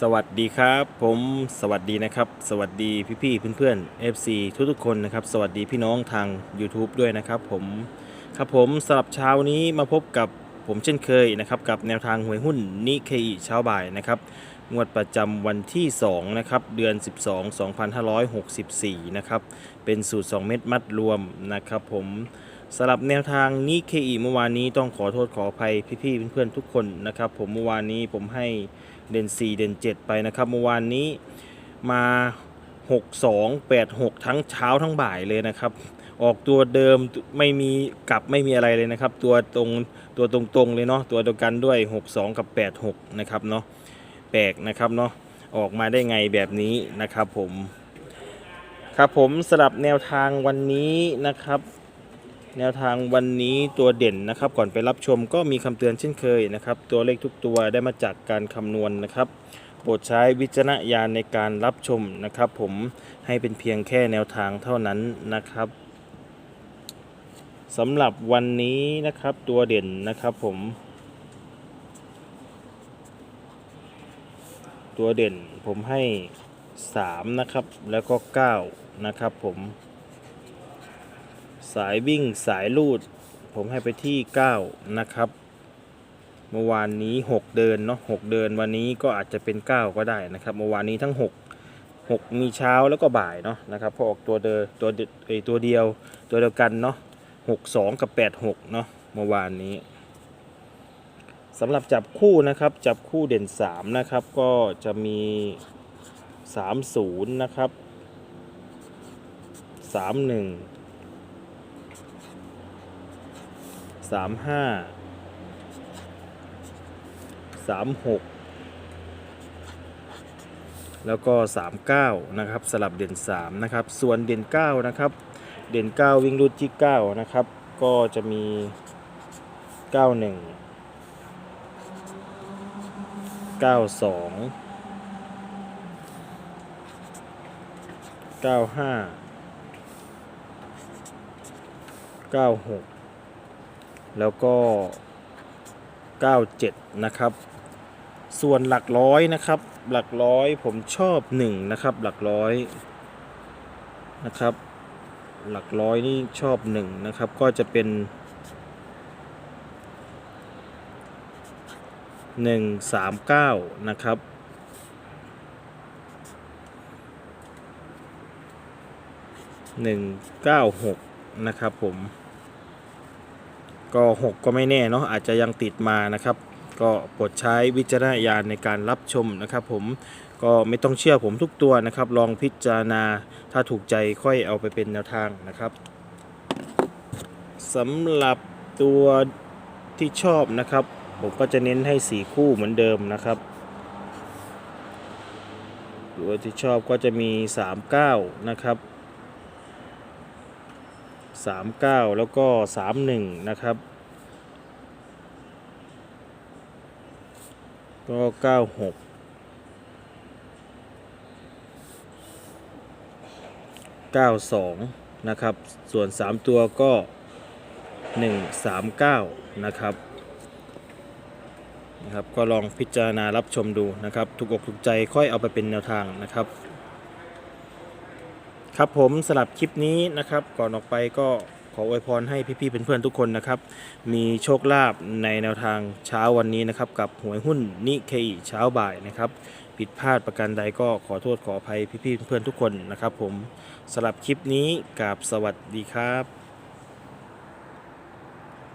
สวัสดีครับ ผมสวัสดีนะครับ สวัสดีพี่ๆเพื่อนๆ FC ทุกๆคนนะครับ สวัสดีพี่น้องทาง YouTube ด้วยนะครับผมครับผมสำหรับเช้านี้มาพบกับผมเช่นเคยนะครับ กับแนวทางหวยหุ้นนิเคอีเช้าบ่ายนะครับงวดประจำวันที่ 2 นะครับ เดือน 12 2564 นะครับ เป็นสูตร 2 เม็ดมัดรวมนะครับผมสำหรับแนวทางนิเคอีเมื่อวานนี้ต้องขอโทษขออภัยพี่ๆเพื่อนๆทุกคนนะครับ ผมเมื่อวานนี้ผมให้ เด่น4 เด่น 7 ไปนะครับเมื่อวานนี้มา 6 2 8 6 ทั้งเช้าทั้งบ่ายเลยนะครับ ออกตัวเดิมไม่มีกลับไม่มีอะไรเลยนะครับ ตัวตรงตัวตรงๆเลยเนาะตัวเดียวกันด้วย 6 2 กับ 8 6 นะครับเนาะแปลกนะครับเนาะออกมาได้ไงแบบนี้นะครับผม ครับผมสลับแนวทางวันนี้นะครับ แนวทางวันนี้ตัวเด่นนะครับ ก่อนไปรับชมก็มีคำเตือนเช่นเคยนะครับ ตัวเลขทุกตัวได้มาจากการคำนวณนะครับโปรดใช้วิจารณญาณในการรับชมนะครับ ผมให้เป็นเพียงแค่แนวทางเท่านั้นนะครับสำหรับวันนี้นะครับตัวเด่นนะครับผม ตัวเด่นผมให้ 3 นะครับ แล้วก็ 9 นะครับผม สายวิ่งสายลูด ผมให้ไปที่ 9 นะครับ เมื่อวานนี้ 6 เดินเนาะ6เดินวันนี้ก็อาจจะเป็น 9 ก็ได้นะครับ เมื่อวานนี้ทั้ง 6 6 มีเช้าแล้วก็บ่ายเนาะนะครับพอออกตัวเดอตัวเดเอตัวเดียวตัวเดียวกันเนาะ6 2 กับ 8 6 เนาะเมื่อวานนี้สำหรับจับคู่นะครับ จับคู่เด่น 3 นะครับ ก็จะมี 30 นะครับ 31 สามห้าสามหกแล้วก็ 39 นะครับ สลับเด่น 3 นะครับ ส่วนเด่น 9 นะครับ เด่น 9 วิ่งรูดที่ 9 นะครับ ก็จะมี 91 92 95 96 แล้วก็ 97 นะครับ ส่วนหลักร้อยนะครับ หลักร้อยผมชอบ 1 นะครับ หลักร้อยนะครับ หลักร้อยนี่ชอบ 1 นะครับ ก็จะเป็น 139 นะครับ196 นะครับผม ก็ 6 ก็ไม่แน่เนาะอาจจะยังติดมานะครับ ก็โปรดใช้วิจารณญาณในการรับชมนะครับ ผมก็ไม่ต้องเชื่อผมทุกตัวนะครับ ลองพิจารณาถ้าถูกใจค่อยเอาไปเป็นแนวทางนะครับสำหรับตัวที่ชอบนะครับ ผมก็จะเน้นให้4คู่เหมือนเดิมนะครับตัวที่ชอบก็จะมี 39 นะครับ 39 แล้วก็ 31 นะครับ ก็ 96 92 นะครับ ส่วน 3 ตัวก็ 139 นะครับ นะครับ ก็ลองพิจารณารับชมดูนะครับ ถูกอกถูกใจค่อยเอาไปเป็นแนวทางนะครับ ครับผมสลับคลิปนี้นะครับ ก่อนออกไปก็ขออวยพรให้พี่ๆเพื่อนๆทุกคนนะครับ มีโชคลาภในแนวทางเช้าวันนี้นะครับ กับหวยหุ้นนิเคอิเช้าบ่ายนะครับ ผิดพลาดประการใดก็ขอโทษขออภัยพี่ๆเพื่อนๆทุกคนนะครับ ผมสลับคลิปนี้กับสวัสดีครับ